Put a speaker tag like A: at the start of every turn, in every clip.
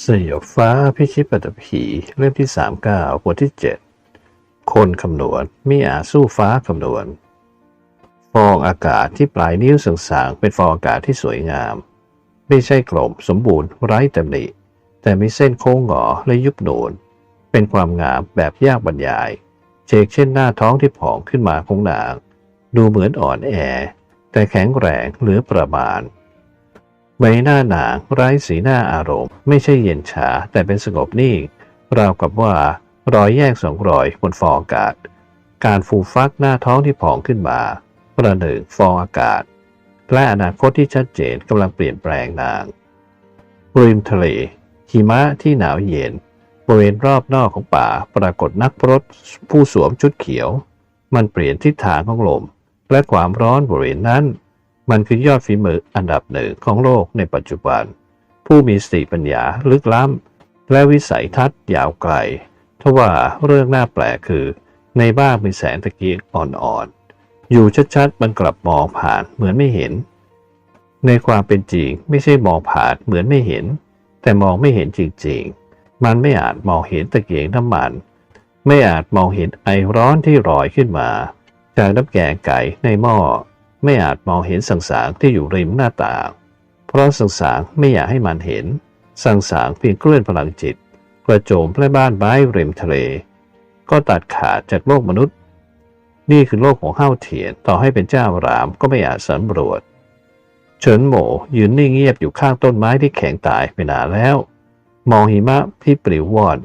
A: สยบฟ้าพิชิตปัตภีเล่มที่39บทที่7คนคำนวณมิอาจสู้ฟ้าคำนวณ ฟองอากาศที่ปลายนิ้วสางๆ เป็นฟองอากาศที่สวยงาม ไม่ใช่กลมสมบูรณ์ไร้ตำหนิ แต่มีเส้นโค้งหงอและยุบหนูนเป็นความงามแบบยากบรรยายเชกเช่นหน้าท้องที่ผองขึ้นมาของนาง ดูเหมือนอ่อนแอ แต่แข็งแรงเหลือประมาณ ใบหน้าหนางไร้สีหน้าอารมณ์ ไม่ใช่เย็นชาแต่เป็นสงบนิ่ง ราวกับว่ารอยแยกสองรอยบนฟองอากาศ การฟูฟักหน้าท้องที่ผองขึ้นมาประหนึ่งฟองอากาศ และอนาคตที่ชัดเจนกำลังเปลี่ยนแปลงนางริมทะเลหิมะที่หนาวเย็นบริเวณรอบนอกของป่าปรากฏนักรถผู้สวมชุดเขียว มันเปลี่ยนทิศทางของลม และความร้อนบริเวณนั้น มันคือยอดฝีมืออันดับหนึ่งของโลกในปัจจุบัน ผู้มีสติปัญญาลึกล้ำ และวิสัยทัศน์ยาวไกลทว่าเรื่องน่าแปลกคือ ในบ้านมีแสงตะเกียงอ่อนๆ อยู่ชัดๆ มันกลับมองผ่านเหมือนไม่เห็น ในความเป็นจริงไม่ใช่มองผ่านเหมือนไม่เห็น แต่มองไม่เห็นจริงๆ มันไม่อาจมองเห็นตะเกียงน้ำมัน ไม่อาจมองเห็นไอร้อนที่ลอยขึ้นมา จากน้ำแกงไก่ในหม้อ ไม่อาจมองเห็นสังสารที่อยู่ริมหน้าต่าง เพราะสังสารไม่อยากให้มันเห็น สังสารเพียงเคลื่อนพลังจิต กระโจมและบ้านไม้ริมทะเล ก็ตัดขาดจากโลกมนุษย์ นี่คือโลกของเฮาวเทียนต่อให้เป็นเจ้ารามก็ไม่อาจสำรวจ เฉินโหมยืนนิ่งเงียบอยู่ข้างต้นไม้ที่แข็งตายไปนานแล้ว มองหิมะที่ปลิวว่อน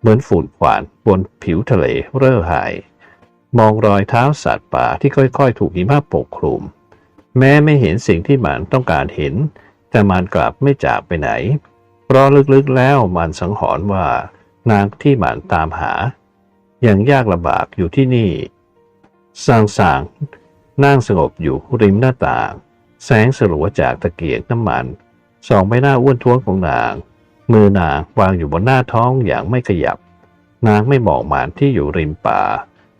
A: เหมือนฝุ่นขวานบนผิวทะเลเร่อหาย มองรอยเท้าสัตว์ป่าที่ค่อยๆ ถูกหิมะปกคลุม แม้ไม่เห็นสิ่งที่มันต้องการเห็น แต่มันกลับไม่จากไปไหน เพราะลึกๆแล้วมันสังหรณ์ว่านางที่มันตามหายังยากลำบากอยู่ที่นี่สางสางนั่งสงบอยู่ริมหน้าต่าง แสงสลัวจากตะเกียงน้ำมันส่องไปหน้าอ้วนท้วนของนาง มือนางวางอยู่บนหน้าท้องอย่างไม่ขยับ นางไม่มองหมันที่อยู่ริมป่า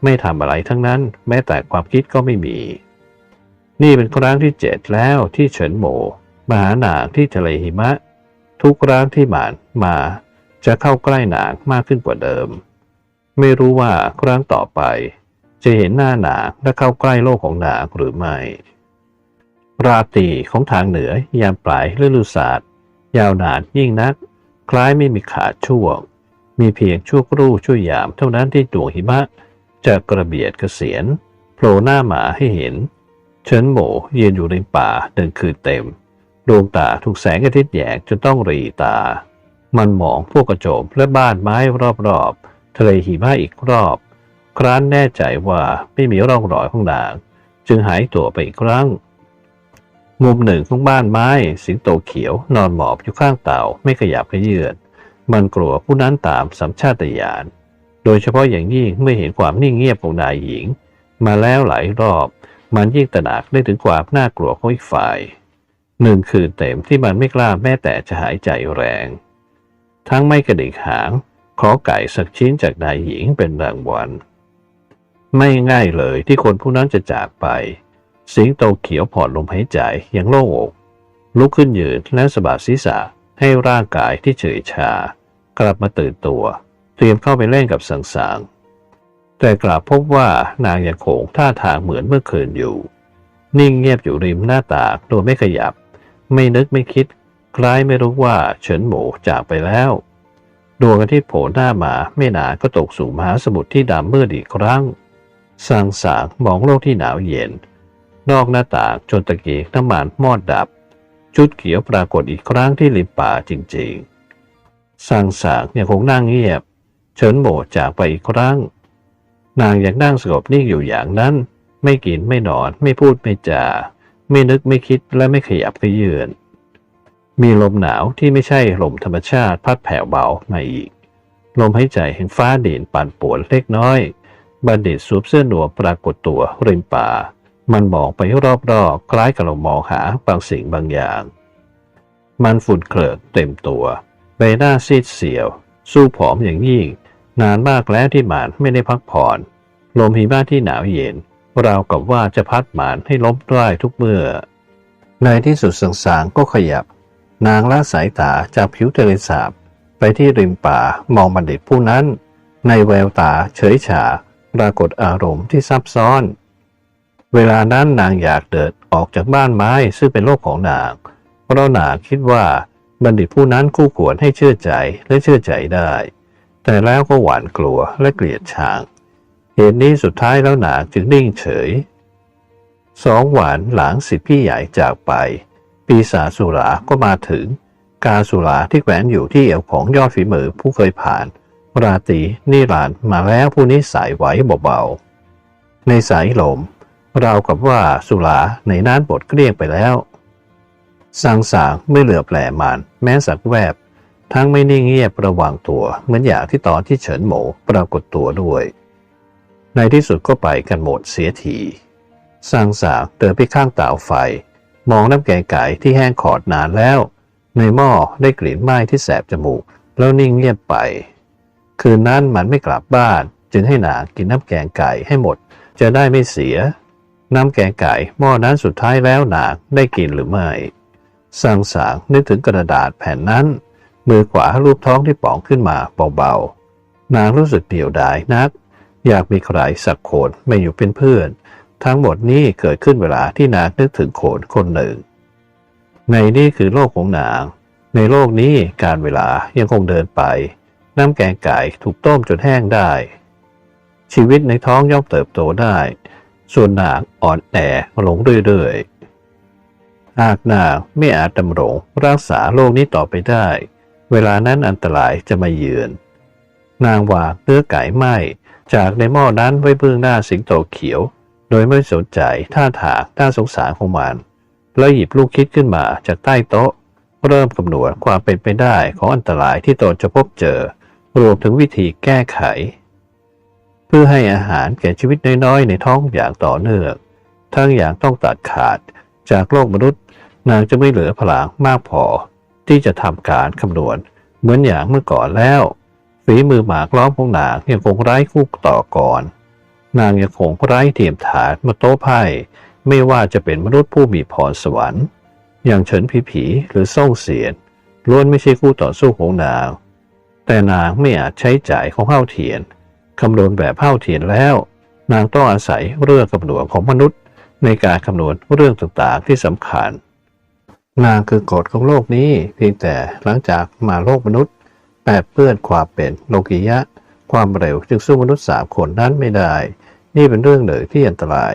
A: ไม่ทำอะไรทั้งนั้น แม้แต่ความคิดก็ไม่มี นี่เป็นครั้งที่เจ็ดแล้วที่เฉินโหมมาหานางที่ทะเลหิมะ ทุกครั้งที่หมานมาจะเข้าใกล้นางมากขึ้นกว่าเดิม ไม่รู้ว่าครั้งต่อไป จะเห็นหน้าหนางและเข้าใกล้โลกของนางหรือไม่ ราตรีของทางเหนือยามปลายฤดูศาสตร์ยาวนานยิ่งนัก คล้ายไม่มีขาดช่วง มีเพียงชั่วครู่ชั่วยามเท่านั้นที่ดวงหิมะ จะกระเบียดเกษียณโผล่หน้าหมาให้เห็น เฉินโหมยืนอยู่ในป่าเดินคืนเต็ม ดวงตาถูกแสงอาทิตย์แยงจนต้องรีตา มันมองพวกกระโจมและบ้านไม้รอบๆทะเลหิมะอีกรอบ ครั้นแน่ใจว่าไม่มีร่องรอยของนาง จึงหายตัวไปอีกครั้ง มุมหนึ่งของบ้านไม้ สิงโตเขียวนอนหมอบอยู่ข้างเต่าไม่ขยับขยื่นมันกลัวผู้นั้นตามสัญชาตญาณ โดยเฉพาะอย่างยิ่งเมื่อเห็นความนิ่งเงียบของนายหญิง มาแล้วหลายรอบ มันยิ่งตระหนักได้ถึงความน่ากลัวของอีกฝ่ายหนึ่งคืนเต็มที่มันไม่กล้าแม้แต่จะหายใจแรง ทั้งไม่กระดิกหางขอไก่สักชิ้นจากนายหญิงเป็นรางวัลไม่ง่ายเลยที่คนผู้นั้นจะจากไป สิงโตเขียวผ่อนลมหายใจอย่างโล่งอก ลุกขึ้นยืนและสะบัดศีรษะให้ร่างกายที่เฉยชา กลับมาตื่นตัว รียมเข้าไปเล่นกับสังสางแต่กลับพบว่านางยังคงท่าทางเหมือนเมื่อคืนอยู่ นิ่งเงียบอยู่ริมหน้าต่างโดยไม่ขยับ ไม่นึกไม่คิด คล้ายไม่รู้ว่าเฉินหมูจากไปแล้ว ดวงอาทิตย์โผล่หน้ามาไม่นานก็ตกสู่มหาสมุทรที่ดำมืดอีกครั้งสางสางมองโลกที่หนาวเย็น นอกหน้าต่างจนตะเกียงน้ำมันมอดดับ จุดเขียวปรากฏอีกครั้งที่ริมป่าจริงๆสางสางยังคงนั่งเงียบ เฉินโหมจากไปอีกครั้ง นางยังนั่งสงบนิ่งอยู่อย่างนั้น ไม่กินไม่นอนไม่พูดไม่จา ไม่นึกไม่คิดและไม่ขยับขยื่นมีลมหนาวที่ไม่ใช่ลมธรรมชาติพัดแผ่วเบามาอีก ลมหายใจแห่งฟ้าดินปั่นป่วนเล็กน้อย บัณฑิตสวมเสื้อหนวมปรากฏตัวริมป่า มันมองไปรอบๆ คล้ายกับเรามองหาบางสิ่งบางอย่าง มันฝุ่นเคลิกเต็มตัว ใบหน้าซีดเสียว สู้ผอมอย่างยิ่ง นานมากแล้วที่หมานไม่ได้พักผ่อน ลมหิมะที่หนาวเย็นราวกับว่าจะพัดหมานให้ล้มได้ทุกเมื่อ ในที่สุดสังสางก็ขยับ นางละสายตาจากผิวทะเลสาบ ไปที่ริมป่ามองบัณฑิตผู้นั้น ในแววตาเฉยฉาปรากฏอารมณ์ที่ซับซ้อน เวลานั้นนางอยากเดินออกจากบ้านไม้ซึ่งเป็นโลกของนาง เพราะนางคิดว่าบัณฑิตผู้นั้นคู่ควรให้เชื่อใจและเชื่อใจได้ แต่แล้วก็หวาดกลัวและเกลียดชังเหตุนี้สุดท้ายแล้วหนาจึงนิ่งเฉย สองหวันหลังสิทธิพี่ใหญ่จากไป ปีศาสุราก็มาถึง กาสุราที่แขวนอยู่ที่เอวของยอดฝีมือผู้เคยผ่าน ราตรีนิรันมาแล้วผู้นี้สายไหวเบาๆ ในสายลมราวกับว่าสุราในน้านบดเกลี้ยงไปแล้วสางสางไม่เหลือแปลมันแม้สักแวบ ทั้งไม่นิ่งเงียบระวังตัว เหมือนอย่างที่ตอนที่เฉินหมูปรากฏตัวด้วย ในที่สุดก็ไปกันหมดเสียทีสางสางเดินไปข้างเตาไฟ มองน้ำแกงไก่ที่แห้งขอดนานแล้ว ในหม้อได้กลิ่นไหม้ที่แสบจมูก แล้วนิ่งเงียบไป คืนนั้นมันไม่กลับบ้าน จึงให้นางกินน้ำแกงไก่ให้หมด จะได้ไม่เสีย น้ำแกงไก่หม้อนั้นสุดท้ายแล้วนางได้กินหรือไม่สางสางนึกถึงกระดาษแผ่นนั้น มือขวารูปท้องที่ป่องขึ้นมาเบาๆ นางรู้สึกเดี่ยวดายนัก อยากมีใครสักคนไมาอยู่เป็นเพื่อน ทั้งหมดนี้เกิดขึ้นเวลาที่นางนึกถึงโขนคนหนึ่ง ในนี่คือโลกของนาง ในโลกนี้การเวลายังคงเดินไป น้ำแกงไก่ถูกต้มจนแห้งได้ ชีวิตในท้องย่อมเติบโตได้ ส่วนนางอ่อนแอหลงเรื่อยๆหากนางไม่อาจดำรงรักษาโลกนี้ต่อไปได้ เวลานั้นอันตรายจะมาเยือน นางวางเนื้อไก่ไหมจากในหม้อนั้นไว้เบื้องหน้าสิงโตเขียว โดยไม่สนใจท่าทางน่าสงสารของมันแล้วหยิบลูกคิดขึ้นมาจากใต้โต๊ะ เริ่มคำนวณความเป็นไปได้ของอันตรายที่ตนจะพบเจอ รวมถึงวิธีแก้ไข เพื่อให้อาหารแก่ชีวิตน้อยๆ ในท้องอย่างต่อเนื่องทั้งอย่างต้องตัดขาดจากโลกมนุษย์ นางจะไม่เหลือพลังมากพอ ที่จะทำการคำนวณ เหมือนอย่างเมื่อก่อนแล้วฝีมือหมากล้อมของนางยังคงไร้คู่ต่อก่อน นางยังคงไร้เทียมฐานมาโต๊ะไพ่ไม่ว่าจะเป็นมนุษย์ผู้มีพรสวรรค์ อย่างเฉินผีผีหรือส่งเสียนล้วนไม่ใช่คู่ต่อสู้ของนาง แต่นางไม่อาจใช้จ่ายของเฮ้าเทียนคำนวณแบบเฮ้าเทียนแล้ว นางต้องอาศัยเรื่องคำนวณของมนุษย์ในการคำนวณเรื่องต่างๆที่สำคัญ นางคือกฎของโลกนี้ เพียงแต่หลังจากมาโลกมนุษย์แปดเปื้อนความเป็นโลกิยะ ความเร็วจึงสู้มนุษย์สามคนนั้นไม่ได้ นี่เป็นเรื่องหนึ่งที่อันตราย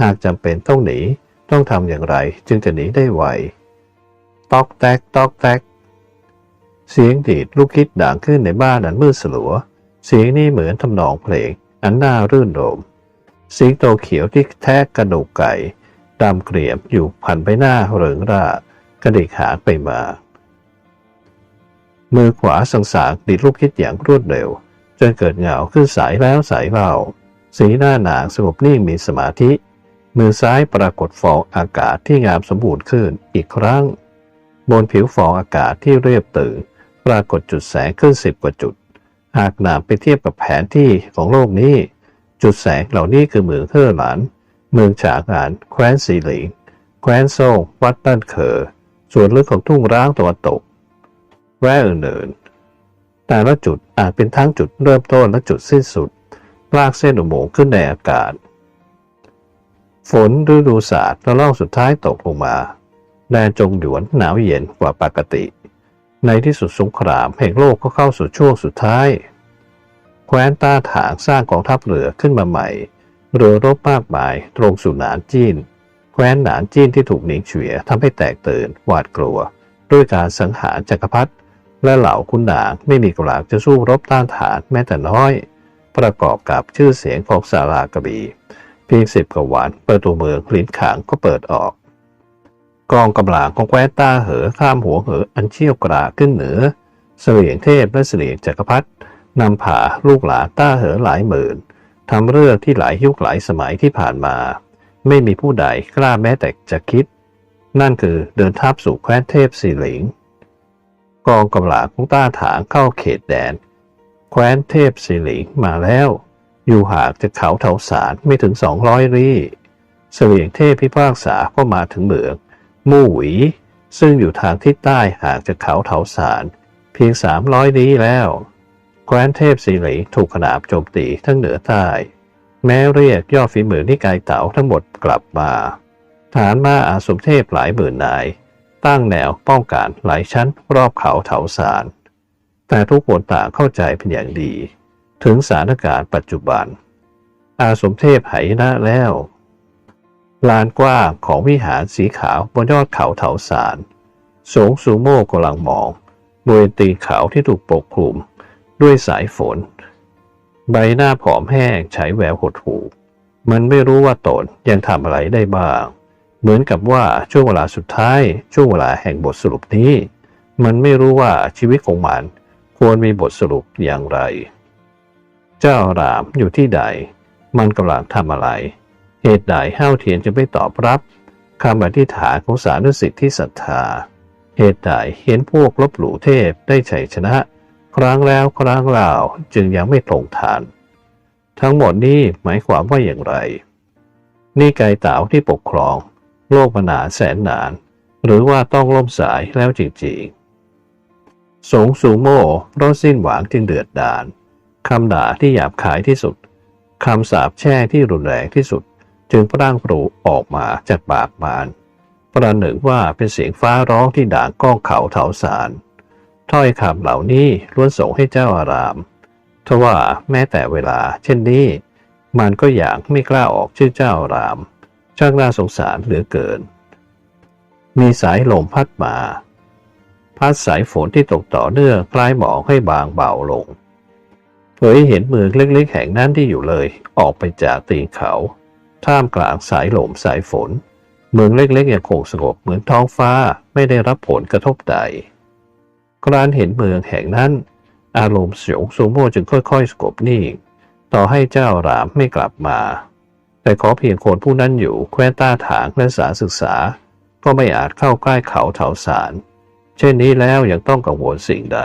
A: หากจำเป็นต้องหนีต้องทำอย่างไรจึงจะหนีได้ไวตอกแตกตอกแตก เสียงดีดลูกคิดดังขึ้นในบ้านอันมืดสลัว เสียงนี้เหมือนทำนองเพลง อันน่ารื่นรมสิงโตเขียวที่แทกกระดูกไก่ดำเกลียมอยู่พันไปหน้าเริงร่า กระดิกหางไปมา มือขวาสังสางดีดลูกคิดอย่างรวดเร็ว จนเกิดเหงาขึ้นสายแล้วสายเล่าสีหน้านางสงบนิ่งมีสมาธิ มือซ้ายปรากฏฟองอากาศที่งามสมบูรณ์ขึ้นอีกครั้ง บนผิวฟองอากาศที่เรียบตื่นปรากฏจุดแสงขึ้นสิบกว่าจุด หากนำไปเทียบกับแผนที่ของโลกนี้ จุดแสงเหล่านี้คือเมืองเทอร์หลาน เมืองฉางาน แคว้นซีหลิง แคว้นโซ่วัดตั้นเคอ ส่วนลึกของทุ่งร้างตะวันตกแว่อื่นๆแต่ละจุดอาจเป็นทั้งจุดเริ่มต้นและจุดสิ้นสุด ลากเส้นอุโมงค์ขึ้นในอากาศ ฝนฤดูศาสตร์ระลอกสุดท้ายตกลงมาแดนจงหยวนหนาวเย็นกว่าปกติ ในที่สุดสงครามแห่งโลกก็เข้าสู่ช่วงสุดท้าย แคว้นต้าถางสร้างกองทัพเรือขึ้นมาใหม่ เรือรบมากมายตรงสู่หนานจีน แคว้นหนานจีนที่ถูกหนิงเฉวียทำให้แตกตื่นหวาดกลัว ด้วยการสังหารจักรพรรดิและเหล่าคุณนางไม่มีกำลังจะสู้รบต้านทานแม้แต่น้อย ประกอบกับชื่อเสียงของสารากระบีเพียงสิบกว่าวันประตูเมืองลิ้นขางก็เปิดออก กองกำลังของแคว้นต้าเหอข้ามหัวเหออันเชี่ยวกรากขึ้นเหนือเสลียงเทพและเสลียงจักรพรรดินำผาลูกหลานต้าเหอหลายหมื่นทำเรื่องที่หลายยุคหลายสมัยที่ผ่านมา ไม่มีผู้ใดกล้าแม้แต่จะคิด นั่นคือเดินทัพสู่แคว้นเทพสีหลิง กองกำลังของต้าถางเข้าเขตแดน แคว้นเทพสีหลิงมาแล้ว อยู่ห่างจากเขาเถาสารไม่ถึงสองร้อยรี่เสลียงเทพพิพากษาก็มาถึงเมือง มู่หวี ซึ่งอยู่ทางทิศใต้ห่างจากเขาเถาสารเพียงสามร้อยลี้แล้ว แคว้นเทพสีหลีถูกขนาบโจมตีทั้งเหนือใต้ แม้เรียกยอดฝีมือนิกายเต๋าทั้งหมดกลับมา ฐานมาอาสมเทพหลายหมื่นนาย ตั้งแนวป้องกันหลายชั้นรอบเขาเถาสาร แต่ทุกคนต่างเข้าใจเป็นอย่างดี ถึงสถานการณ์ปัจจุบัน อาสมเทพไหนะแล้ว ลานกว้างของวิหารสีขาวบนยอดเขาเถาสารสูงสูโม่กำลังมองบริเวณตีนเขาที่ถูกปกคลุมด้วยสายฝน ใบหน้าผอมแห้งใช้แววหดหู่มันไม่รู้ว่าตนยังทำอะไรได้บ้าง เหมือนกับว่าช่วงเวลาสุดท้าย ช่วงเวลาแห่งบทสรุปนี้ มันไม่รู้ว่าชีวิตของมัน ควรมีบทสรุปอย่างไร เจ้ารามอยู่ที่ใด มันกำลังทำอะไร เหตุใดห้าวเทียนจะไม่ตอบรับคำอธิษฐานของสารุสิทธิ์ที่ศรัทธา เหตุใดเห็นพวกลบหลู่เทพได้ชัยชนะ ครั้งแล้วครั้งเล่าจึงยังไม่ตรงทาน ทั้งหมดนี้หมายความว่าอย่างไร นี่ไกเต๋าที่ปกครอง โลกมานาแสนนาน หรือว่าต้องล่มสายแล้วจริงๆ สงสูโม่เพราะสิ้นหวังจึงเดือดดาลคำด่าที่หยาบคายที่สุดคำสาปแช่ที่รุนแรงที่สุด จึงพร่างปรูออกมาจากปากมารประหนึ่งว่าเป็นเสียงฟ้าร้องที่ด่างก้องเขาเถาสาร ถ้อยคำเหล่านี้ล้วนส่งให้เจ้าอารามทว่าแม้แต่เวลา เช่นนี้ มันก็อยากไม่กล้าออกชื่อเจ้าอารามช่างน่าสงสารเหลือเกิน มีสายลมพัดมา พัดสายฝนที่ตกต่อเนื่องคล้ายหมอกให้บางเบาลงเผยเห็นเมืองเล็กๆแห่งนั้นที่อยู่เลย ออกไปจากตีนเขา ท่ามกลางสายลมสายฝน เมืองเล็กๆยังคงสงบเหมือนท้องฟ้าไม่ได้รับผลกระทบใด กรานเห็นเมืองแห่งนั้น อารมณ์เสียงซูโม่จึงค่อยๆสงบนิ่ง ต่อให้เจ้ารามไม่กลับมา แต่ขอเพียงคนผู้นั้นอยู่แคว้นต้าถางและสาศึกษา ก็ไม่อาจเข้าใกล้เขาเถาสาร เช่นนี้แล้วยังต้องกังวลสิ่งใด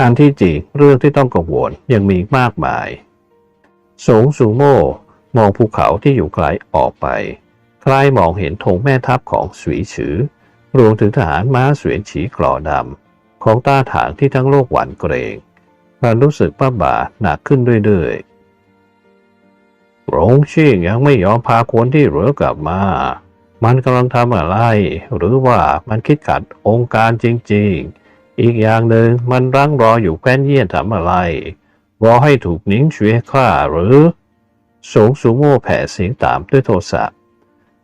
A: อันที่จริงเรื่องที่ต้องกังวลยังมีมากมาย สงสูโม่มองภูเขาที่อยู่ไกลออกไป คล้ายมองเห็นธงแม่ทัพของสวีฉือรวมถึงทหารม้าเสวียนฉีกรอดำ ของต้าถางที่ทั้งโลกหวั่นเกรงมันรู้สึกป้าบาหนักขึ้นเรื่อยๆหลงชิงยังไม่ยอมพาคนที่เหลือกลับมา มันกำลังทำอะไร หรือว่ามันคิดขัดองค์การจริง ๆ อีกอย่างหนึ่งมันรังรออยู่แคว้นเยี่ยนทำอะไรรอให้ถูกนิ้งเฉวยฆ่าหรือ สงสูโม่แผ่เสียงตามด้วยโทสะ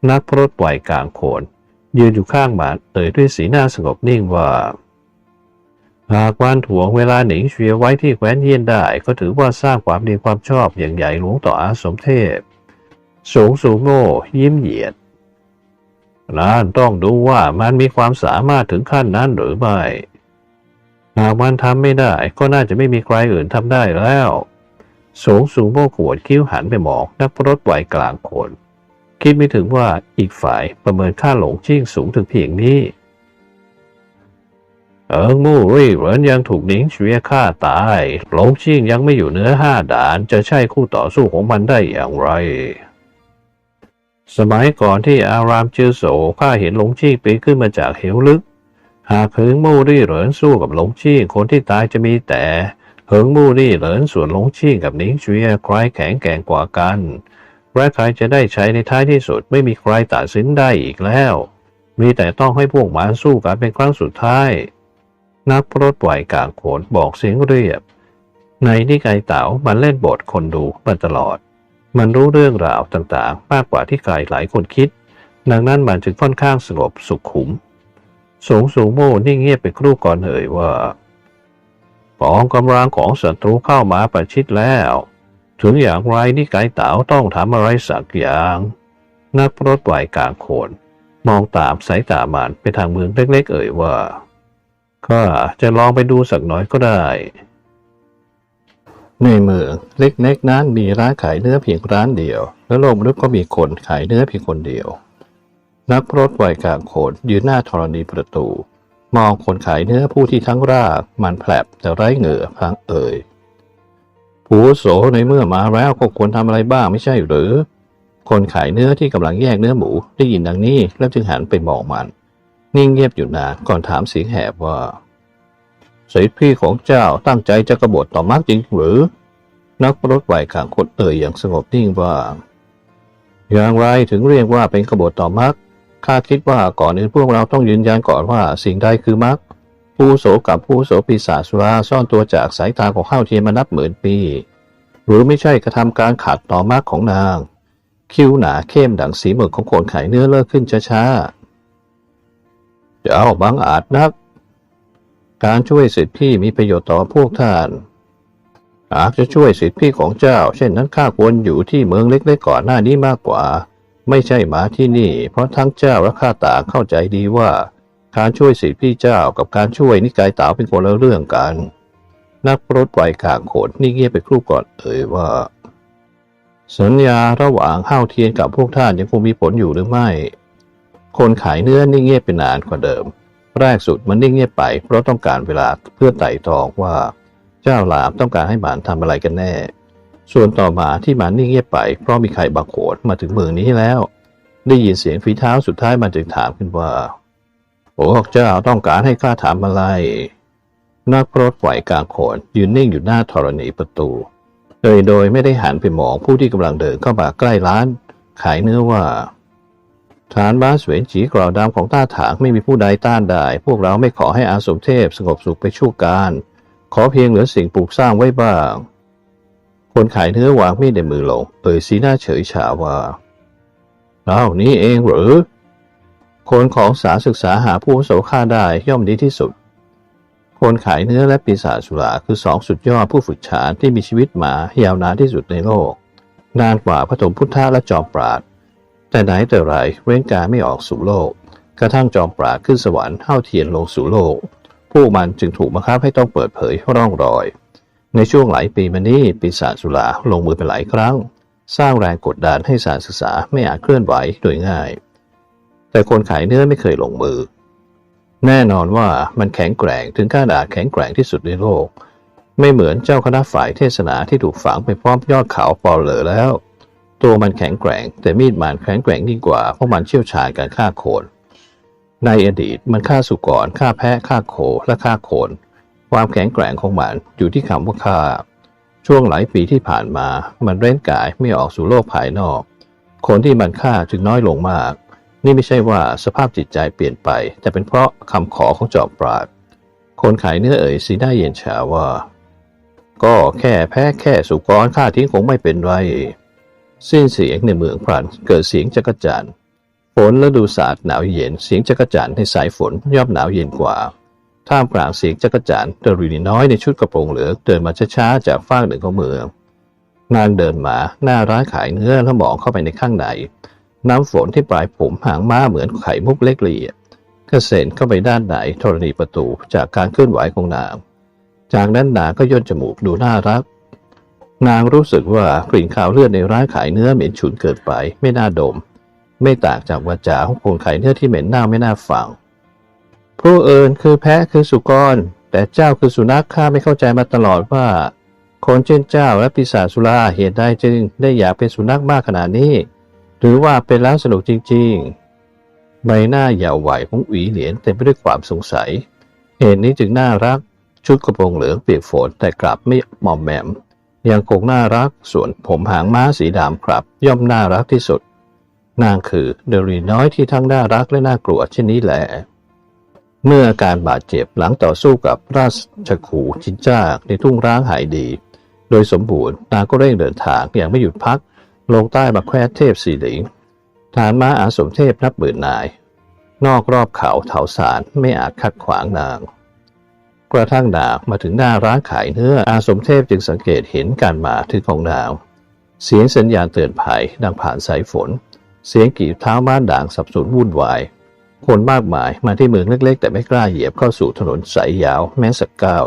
A: นักพรตปล่อยกลางโขนยืนอยู่ข้างหมาเอ่ยด้วยสีหน้าสงบนิ่งว่า หากวันถ่วงเวลาหนิงเฉียไว้ที่แคว้นเยียนได้ ก็ถือว่าสร้างความดีความชอบอย่างใหญ่หลวงต่ออาสมเทพ สูงสูงโง่ยิ้มเหยียดนั่นต้องดูว่ามันมีความสามารถถึงขั้นนั้นหรือไม่ หากมันทำไม่ได้ก็น่าจะไม่มีใครอื่นทำได้แล้ว สูงสูงโม่ขวดคิ้วหันไปมองนักพรตวัยกลางคน คิดไม่ถึงว่าอีกฝ่ายประเมินค่าหลงชิ่งสูงถึงเพียงนี้ เอิงมู่รี่เหรินยังถูกหนิงเฉวียฆ่าตายหลงชิ่งยังไม่อยู่เหนือห้าด่าน จะใช่คู่ต่อสู้ของมันได้อย่างไร สมัยก่อนที่อารามจือโสข้าเห็นหลงชิ่งปีนขึ้นมาจากเหวลึก หากเหิงมู่รี่เหรินสู้กับหลงชิ่งคนที่ตายจะมีแต่เหิงมู่รี่เหรินส่วนหลงชิ่งกับหนิงเฉวียใครแข็งแกร่งกว่ากันและใครจะได้ใช้ในท้ายที่สุดไม่มีใครตัดสินได้อีกแล้ว มีแต่ต้องให้พวกมันสู้กันเป็นครั้งสุดท้าย นักพรตปล่อยกลางโขนบอกเสียงเรียบ ในนิกายเต๋ามันเล่นบทคนดูมาตลอด มันรู้เรื่องราวต่างๆ มากกว่าที่ใครหลายคนคิด ดังนั้นมันจึงค่อนข้างสงบสุขขุม สูงสูงโม่นิ่งเงียบไปครู่ก่อนเอ่ยว่ากองกำลังของศัตรูเข้ามาประชิดแล้ว ถึงอย่างไรนี่ไก่เต๋าต้องทำอะไรสักอย่าง นักรถไหวกลางโขนมองตามสายตามันไปทางเมืองเล็กๆเอ่ยว่า ก็จะลองไปดูสักหน่อยก็ได้ ในเมืองเล็กๆนั้นมีร้านขายเนื้อเพียงร้านเดียว และโลกมนุษย์ก็มีคนขายเนื้อเพียงคนเดียว นักรถไหวกลางโขนยืนหน้าธรณีประตู มองคนขายเนื้อผู้ที่ทั้งรากมันแผลบแต่ไร้เหงื่อพังเอ่ยผู้โสในเมื่อมาแล้วก็ควรทำอะไรบ้างไม่ใช่หรือ คนขายเนื้อที่กำลังแยกเนื้อหมูได้ยินดังนี้แล้วจึงหันไปมองมัน นิ่งเงียบอยู่นานก่อนถามเสียงแหบว่าสิทธิพี่ของเจ้าตั้งใจจะกบฏต่อมักจริงหรือ นักรถไหวข้างคนเอ่ยอย่างสงบนิ่งว่า อย่างไรถึงเรียกว่าเป็นกบฏต่อมักข้าคิดว่าก่อนอื่นพวกเราต้องยืนยันก่อนว่าสิ่งใดคือมักผู้โสกับผู้โสปีศาจสุราซ่อนตัวจากสายตาของข้าวเทียนมานับหมื่นปี หรือไม่ใช่กระทำการขัดต่อมักของนาง คิ้วหนาเข้มดังสีหมึกของคนขายเนื้อเลิกขึ้นช้าๆ เจ้าบังอาจนัก การช่วยสิทธิพี่มีประโยชน์ต่อพวกท่านหากจะช่วยสิทธิพี่ของเจ้า เช่นนั้นข้าควรอยู่ที่เมืองเล็กๆก่อนหน้านี้มากกว่า ไม่ใช่มาที่นี่ เพราะทั้งเจ้าและข้าต่างเข้าใจดีว่า การช่วยสิทธิพี่เจ้ากับการช่วยนิกายต๋าเป็นคนละเรื่องกัน นักรถไฟกลางโขนนี่เงียบไปครู่ก่อนเอ่ยว่า สัญญาระหว่างห้าวเทียนกับพวกท่านยังคงมีผลอยู่หรือไม่ คนขายเนื้อนิ่งเงียบไปนานกว่าเดิม แรกสุดมันนิ่งเงียบไป เพราะต้องการเวลาเพื่อไต่ตองว่า เจ้าหลามต้องการให้หมานทำอะไรกันแน่ ส่วนต่อมาที่หมานนิ่งเงียบไป เพราะมีใครบางโขนมาถึงเมืองนี้แล้ว ได้ยินเสียงฝีเท้าสุดท้ายมันจึงถามขึ้นว่าพวกเจ้าต้องการให้ข้าถามอะไรนักรถไหวกลางโขนยืนนิ่งอยู่หน้าธรณีประตู โดยโดยไม่ได้หันไปมองผู้ที่กำลังเดินเข้ามาใกล้ร้าน ขายเนื้อว่า ฐานบ้านสวยจีกราวดำของต้าถางไม่มีผู้ใดต้านได้ พวกเราไม่ขอให้อาสมเทพสงบสุขไปชั่วการ ขอเพียงเหลือสิ่งปลูกสร้างไว้บ้าง คนขายเนื้อวางมีดในมือลง เอ่ยสีหน้าเฉยชาว่าเรานี้เองหรือ คนของสาศึกษาหาผู้อาวุโสฆ่าได้ย่อมดีที่สุด คนขายเนื้อและปีศาจสุราคือสองสุดยอดผู้ฝึกฉานที่มีชีวิตมายาวนานที่สุดในโลก นานกว่าพระถมพุทธะและจอมปราด แต่ไหนแต่ไรเว้นการไม่ออกสู่โลก กระทั่งจอมปราขึ้นสวรรค์เท่าเทียนลงสู่โลก พวกมันจึงถูกบังคับให้ต้องเปิดเผยร่องรอย ในช่วงหลายปีมานี้ปีศาจสุราลงมือไปหลายครั้ง สร้างแรงกดดันให้สารศึกษาไม่อาจเคลื่อนไหวโดยง่าย แต่คนขายเนื้อไม่เคยลงมือ แน่นอนว่ามันแข็งแกร่งถึงขนาดแข็งแกร่งที่สุดในโลก ไม่เหมือนเจ้าคณะฝ่ายเทศนาที่ถูกฝังไปพร้อมยอดเขาปอเหลอแล้ว ตัวมันแข็งแกร่ง แต่มีดมันแข็งแกร่งยิ่งกว่าเพราะมันเชี่ยวชาญการฆ่าโคน ในอดีตมันฆ่าสุกรฆ่าแพะฆ่าโคและฆ่าโคน ความแข็งแกร่งของมันอยู่ที่คำว่าฆ่า ช่วงหลายปีที่ผ่านมามันเร้นกายไม่ออกสู่โลกภายนอก คนที่มันฆ่าจึงน้อยลงมาก นี่ไม่ใช่ว่าสภาพจิตใจเปลี่ยนไป แต่เป็นเพราะคำขอของจอมปราดคนขายเนื้อเอ่ยสีหน้าเย็นชาว่า ก็แค่แพ้แค่สุกรฆ่าทิ้งคงไม่เป็นไร สิ้นเสียงในเมืองพรันเกิดเสียงจักรจันทร์ฝนฤดูศาสตร์หนาวเย็นเสียงจักรจันทร์ในสายฝนย่อมหนาวเย็นกว่า ท่ามกลางเสียงจักรจันทร์ดารุณีน้อยในชุดกระโปรงเหลืองเดินมาช้าๆจากฟากหนึ่งของเมืองนางเดินมาหน้าร้านขายเนื้อแล้วมองเข้าไปในข้างใน น้ำฝนที่ปลายผมหางม้าเหมือนไข่มุกเล็กเลียกระเซ็นเข้าไปด้านในธรณีประตูจากการเคลื่อนไหวของนาง จากนั้นนางก็ย่นจมูกดูน่ารัก นางรู้สึกว่ากลิ่นขาวเลือดในร้านขายเนื้อเหม็นฉุนเกินไป ไม่น่าดม ไม่ต่างจากวาจาของคนขายเนื้อที่เหม็นเน่าไม่น่าฟังผู้เอิญคือแพะคือสุกร แต่เจ้าคือสุนัขข้าไม่เข้าใจมาตลอดว่า คนเช่นเจ้าและปีศาจสุราเหตุใดจึงได้อยากเป็นสุนัขมากขนาดนี้ หรือว่าเป็นแล้วสนุกจริง ๆ ใบหน้าเยาวไหวของหวีเหรียญเต็มไปด้วยความสงสัย เหตุนี้จึงน่ารักชุดกระโปรงเหลืองเปียกฝนแต่กลับไม่หมอมแหมม ยังคงน่ารัก ส่วนผมหางม้าสีดำครับ ย่อมน่ารักที่สุด นางคือเดรีน้อยที่ทั้งน่ารักและน่ากลัวเช่นนี้แหละ เมื่ออาการบาดเจ็บหลังต่อสู้กับราชคูจินจ้ากในทุ่งร้างหายดี โดยสมบูรณ์นางก็เร่งเดินทางอย่างไม่หยุดพัก ลงใต้มาแควเทพสีหลิงฐานม้าอาสมเทพนับหมื่นนาย นอกรอบเขาเถาสารไม่อาจขัดขวางนาง กระทั่งนางมาถึงหน้าร้านขายเนื้ออาสมเทพจึงสังเกตเห็นการมาถึงของนาง เสียงสัญญาณเตือนภัยดังผ่านสายฝน เสียงกีบเท้าม้าด่างสับสนวุ่นวาย คนมากมายมาที่เมืองเล็ก ๆ แต่ไม่กล้าเหยียบเข้าสู่ถนนสายยาวแม้สักก้าว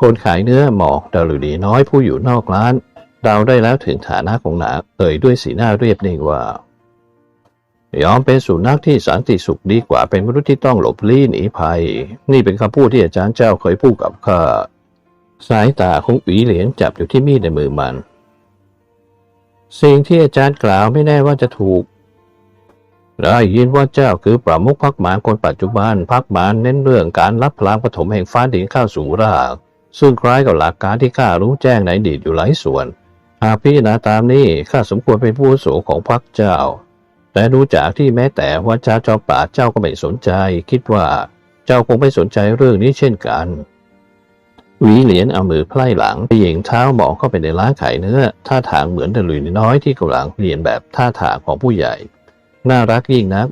A: คนขายเนื้อหมอกดารุดีน้อยผู้อยู่นอกร้านเดาได้แล้วถึงฐานะของนางเอ่ยด้วยสีหน้าเรียบนิ่งว่า ยอมเป็นสุนัขที่สันติสุขดีกว่าเป็นมนุษย์ที่ต้องหลบลี้หนีภัย นี่เป็นคำพูดที่อาจารย์เจ้าเคยพูดกับข้าสายตาของอีเหลียนจับอยู่ที่มีดในมือมัน สิ่งที่อาจารย์กล่าวไม่แน่ว่าจะถูกได้ยินว่าเจ้าคือประมุขพักหมานคนปัจจุบันพักหมานเน้นเรื่องการรับพลังปฐมแห่งฟ้าดินเข้าสู่ราก ซึ่งคล้ายกับหลักการที่ข้ารู้แจ้งในอดีตอยู่หลายส่วน หากพิจารณาตามนี้ข้าสมควรเป็นผู้โสของพรรคเจ้า แต่ดูจากที่แม้แต่ว่าจาจอมป่าเจ้าก็ไม่สนใจ คิดว่าเจ้าคงไม่สนใจเรื่องนี้เช่นกันหวีเหรียญเอามือไพล่หลังเหย่งเท้ามองเข้าไปในร้านขายเนื้อ ท่าทางเหมือนตะลุยน้อยที่กำลังเรียนแบบท่าทางของผู้ใหญ่ น่ารักยิ่งนัก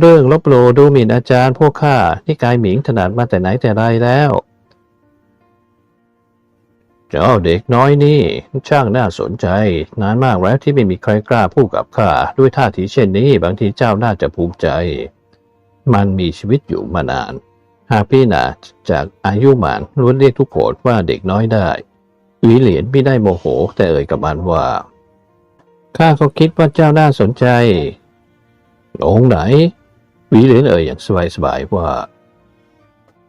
A: เรื่องลบโลดูหมิ่นอาจารย์พวกข้าที่กายหมิงถนัดมาแต่ไหนแต่ไรแล้ว เจ้าเด็กน้อยนี่ช่างน่าสนใจ นานมากแล้วที่ไม่มีใครกล้าพูดกับข้าด้วยท่าทีเช่นนี้บางทีเจ้าน่าจะภูมิใจ มันมีชีวิตอยู่มานาน หากพี่นาจากอายุหมานล้วนเรียกทุกคนว่าเด็กน้อยได้หวีเหรียญไม่ได้โมโห แต่เอ่ยกับมันว่าข้าก็คิดว่าเจ้าน่าสนใจองค์ไหนวีเหรียญเอ่ยอย่างสบายๆว่า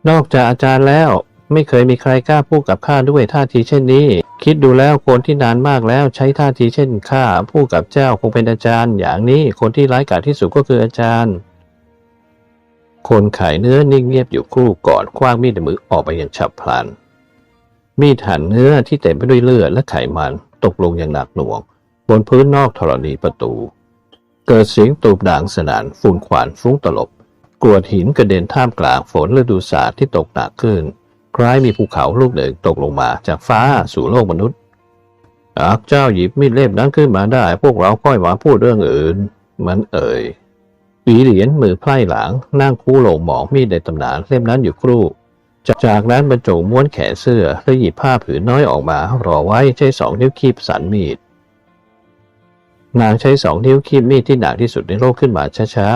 A: นอกจากอาจารย์แล้ว ไม่เคยมีใครกล้าพูดกับข้าด้วยท่าทีเช่นนี้ คิดดูแล้วคนที่นานมากแล้วใช้ท่าทีเช่นข้าพูดกับเจ้าคงเป็นอาจารย์ อย่างนี้คนที่ร้ายกาจที่สุดก็คืออาจารย์ คนขายเนื้อนิ่งเงียบอยู่ครู่ก่อนคว้างมีดในมือออกไปอย่างฉับพลัน มีดหั่นเนื้อที่เต็มไปด้วยเลือดและไขมันตกลงอย่างหนักหน่วง บนพื้นนอกธรณีประตู เกิดเสียงตูบด่างสนานฝุ่นขวานฟุ้งตลบกรวดหินกระเด็นท่ามกลางฝนฤดูศาสตร์ที่ตกหนักขึ้น คล้ายมีภูเขาลูกหนึ่งตกลงมาจากฟ้าสู่โลกมนุษย์ หากเจ้าหยิบมีดเล่มนั้นขึ้นมาได้ พวกเราค่อยมาพูดเรื่องอื่น มันเอ่ยหวีเหรียญมือไพร่หลังนั่งคู่โหลงหมองมีดในตำนานเล่มนั้นอยู่ครู่จากนั้นบรรจงม้วนแขนเสื้อแล้วหยิบผ้าผืนน้อยออกมารอไว้ใช้สองนิ้วคีบสันมีด นางใช้สองนิ้วคีบมีดที่หนักที่สุดในโลกขึ้นมาช้า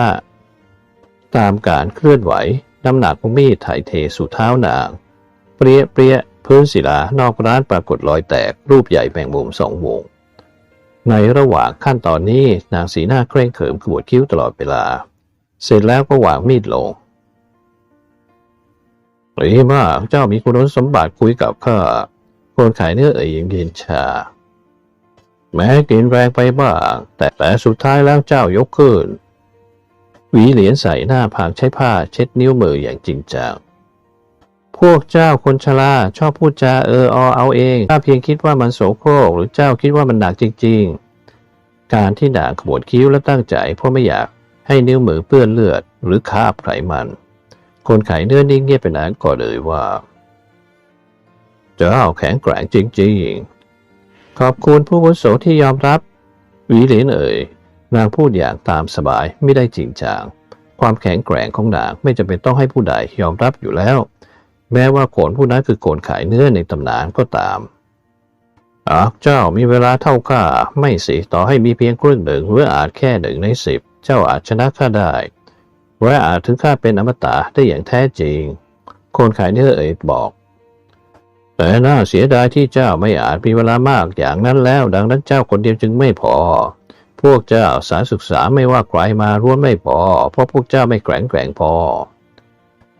A: ๆ ตามการเคลื่อนไหว น้ำหนักของมีดถ่ายเทสู่เท้านาง เปรี้ยเปรี้ยพื้นศิลานอกร้านปรากฏรอยแตกรูปใหญ่แบ่งมุมสองวง ในระหว่างขั้นตอนนี้นางสีหน้าเคร่งเขิมขมวดคิ้วตลอดเวลา เสร็จแล้วก็วางมีดลงดีมาเจ้ามีคุณสมบัติคุยกับข้าคนขายเนื้อเอ่ยย่างเย็นชา แม้กินแรงไปบ้าง แต่แต่สุดท้ายแล้วเจ้ายกขึ้น หวีเหรียญใส่หน้าผากใช้ผ้าเช็ดนิ้วมืออย่างจริงจัง วกเจ้าคนชราชอบพูดจาเอออเอาเองถ้าเพียงคิดว่ามันโสโครก หรือเจ้าคิดว่ามันหนักจริง ๆ การที่ด่างขมวดคิ้วและตั้งใจเพราะไม่อยากให้นิ้วมือเปื้อนเลือด หรือคาบไขมัน คนขายเนื้อนิ่งเงียบไปนานก็เลยว่าเจ้าแข็งแกร่งจริง ๆ ขอบคุณผู้วุโสที่ยอมรับวีเหรียญเอ่ยนางพูดอย่างตามสบายไม่ได้จริงจังความแข็งแกร่งของนางไม่จำเป็นต้องให้ผู้ใดยอมรับอยู่แล้ว แม้ว่าโขนผู้นั้นคือโขนขายเนื้อในตำนานก็ตามหาเจ้ามีเวลาเท่าข้าไม่สิต่อให้มีเพียงครึ่งหนึ่งหรืออาจแค่หนึ่งในสิบเจ้าอาจชนะข้าได้และอาจถึงข้าเป็นอมตะได้อย่างแท้จริง คนขายเนื้อเอ่ยบอก แต่น่าเสียดายที่เจ้าไม่อาจมีเวลามากอย่างนั้นแล้ว ดังนั้นเจ้าคนเดียวจึงไม่พอ พวกเจ้าสารศึกษาไม่ว่าใครมาร่วมไม่พอ เพราะพวกเจ้าไม่แข็งแกร่งพอ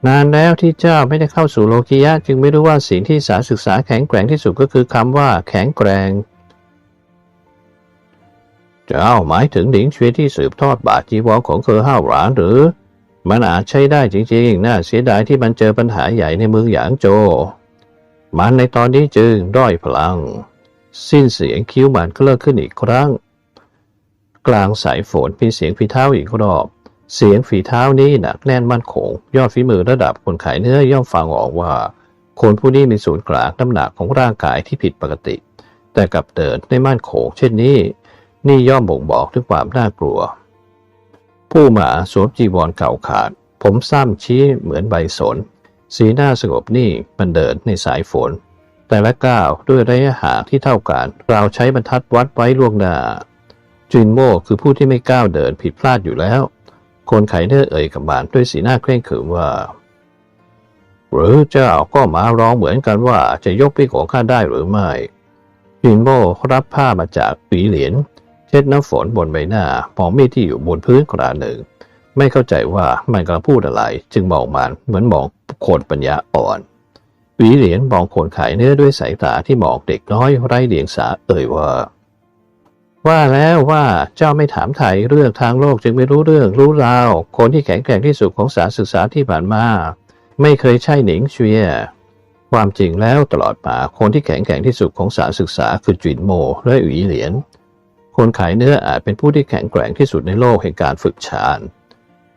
A: นานแล้วที่เจ้าไม่ได้เข้าสู่โลกียะ จึงไม่รู้ว่าสิ่งที่สาศึกษาแข็งแกร่งที่สุดก็คือคำว่า แข็งแกร่งเจ้าหมายถึงหลิงเชวีที่สืบทอดบาทจีวรของเคอห้าวหลานหรือ มันอาจใช้ได้จริงๆ น่าเสียดายที่มันเจอปัญหาใหญ่ในเมืองหยางโจ มันในตอนนี้จึงด้อยพลัง สิ้นเสียงคิ้วมันก็เลิกขึ้นอีกครั้ง กลางสายฝนมีเสียงฝีเท้าอีกรอบ เสียงฝีเท้านี้หนักแน่นมั่นคง ยอดฝีมือระดับคนขายเนื้อย่อมฟังออกว่า คนผู้นี้มีศูนย์กลางน้ำหนักของร่างกายที่ผิดปกติ แต่กลับเดินได้มั่นคงเช่นนี้ นี่ย่อมบ่งบอกถึงความน่ากลัว ผู้หมาสวมจีวรเก่าขาด ผมซ้ำชี้เหมือนใบสน สีหน้าสงบนิ่งมันเดินในสายฝน แต่ละก้าวด้วยระยะห่างที่เท่ากันเราใช้บรรทัดวัดไว้ล่วงหน้าจินโม่คือผู้ที่ไม่ก้าวเดินผิดพลาดอยู่แล้ว คนไขเนอร์เอ่ยกับมานด้วยสีหน้าเคร่งขรึมว่า หรือเจ้าก็มาร้องเหมือนกันว่าจะยกปีกของข้าได้หรือไม่จินโม่รับผ้ามาจากปีเหรียญเช็ดน้ำฝนบนใบหน้ามองมีดที่อยู่บนพื้นกระหนึ่ง ไม่เข้าใจว่ามันกำลังพูดอะไร จึงมองมันเหมือนมองคนปัญญาอ่อนหวีเหรียญมองคนขายเนื้อด้วยสายตาที่มองเด็กน้อยไร้เดียงสาเอ่ยว่า ว่าแล้วว่าเจ้าไม่ถามไถ่เรื่องทางโลกจึงไม่รู้เรื่องรู้ราว คนที่แข็งแกร่งที่สุดของสารศึกษาที่ผ่านมา ไม่เคยใช่หนิงเชียความจริงแล้วตลอดมาคนที่แข็งแกร่งที่สุดของสารศึกษาคือจินโมและอุ๋ยเหรียญคนขายเนื้ออาจเป็นผู้ที่แข็งแกร่งที่สุดในโลกแห่งการฝึกฌาน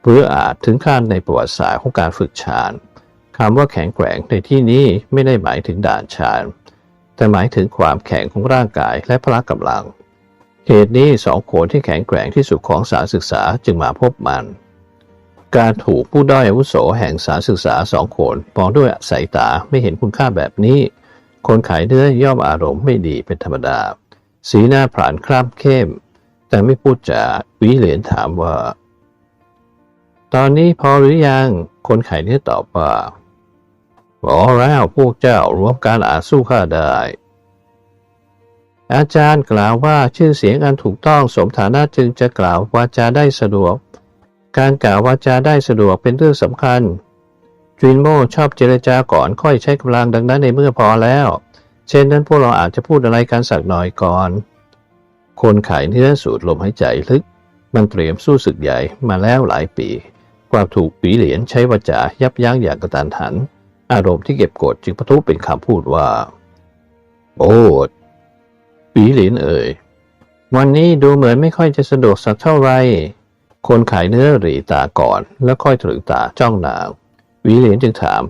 A: หรืออาจถึงขั้นในประวัติศาสตร์ของการฝึกฌานคำว่าแข็งแกร่งในที่นี้ไม่ได้หมายถึงด่านฌานแต่หมายถึงความแข็งของร่างกายและพละกำลัง เหตุนี้สองคนที่แข็งแกร่งที่สุดของสารศึกษาจึงมาพบมัน การถูกผู้ด้อยอาวุโสแห่งสารศึกษาสองคนมองด้วยสายตาไม่เห็นคุณค่าแบบนี้ คนขายเนื้อย่อมอารมณ์ไม่ดีเป็นธรรมดา สีหน้าผานคล้ำเข้ม แต่ไม่พูดจาวิเหรียญถามว่า ตอนนี้พอหรือยัง คนขายเนื้อตอบว่าพอแล้วพวกเจ้ารวมการอาจสู้ข้าได้ อาจารย์กล่าวว่าชื่อเสียงอันถูกต้องสมฐานะจึงจะกล่าววาจาได้สะดวก การกล่าววาจาได้สะดวกเป็นเรื่องสำคัญจินโมชอบเจรจาก่อนค่อยใช้กำลังดังนั้นในเมื่อพอแล้ว เช่นนั้นพวกเราอาจจะพูดอะไรกันสักหน่อยก่อน คนขายเนื้อสูดลมหายใจลึก มันเตรียมสู้ศึกใหญ่มาแล้วหลายปี ความถูกปีเหรียญใช้วาจายับยั้งอย่างกระตันหัน อารมณ์ที่เก็บกดจึงปะทุเป็นคำพูดว่า โอ้ ปีเหรียญเอ่ย วันนี้ดูเหมือนไม่ค่อยจะสะดวกสักเท่าไหรคนขายเนื้อหรีตาก่อน แล้วค่อยถึงตาจ้องนางวีเหรียญจึงถาม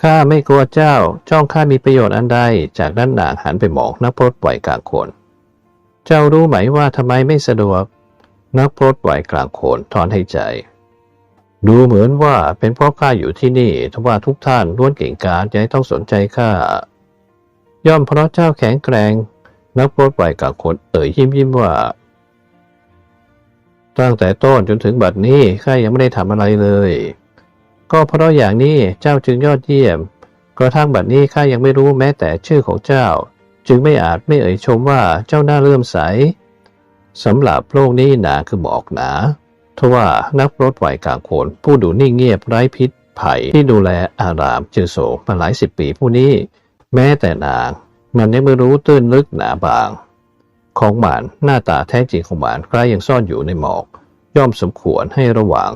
A: ข้าไม่กลัวเจ้า จ้องข้ามีประโยชน์อันใด จากนั้นนางหันไปมองนักพรตไหวกลางโคน เจ้ารู้ไหมว่าทำไมไม่สะดวก นักพรตไหวกลางโคนถอนหายใจ ดูเหมือนว่าเป็นเพราะข้าอยู่ที่นี่ทว่าทุกท่านล้วนเก่งกาจจะให้ต้องสนใจข้าย่อมเพราะเจ้าแข็งแกร่ง นักพรตไหวกลางโคนเอ่ยยิ้มยิ้มว่า ตั้งแต่ต้นจนถึงบัดนี้ข้ายังไม่ได้ทำอะไรเลย ก็เพราะอย่างนี้เจ้าจึงยอดเยี่ยม กระทั่งบัดนี้ข้ายังไม่รู้แม้แต่ชื่อของเจ้า จึงไม่อาจไม่เอ่ยชมว่าเจ้าน่าเลื่อมใสสำหรับโลกนี้หนาคือบอกหนาทว่านักรถไหวกลางโขนผู้ดูนิ่งเงียบไร้พิษภัยที่ดูแลอารามเจอโศกมาหลายสิบปีผู้นี้ แม้แต่นาง มันยังไม่รู้ตื้นลึกหนาบาง ของมันหน้าตาแท้จริงของมันใกล้ยังซ่อนอยู่ในหมอก ย่อมสมควรให้ระวัง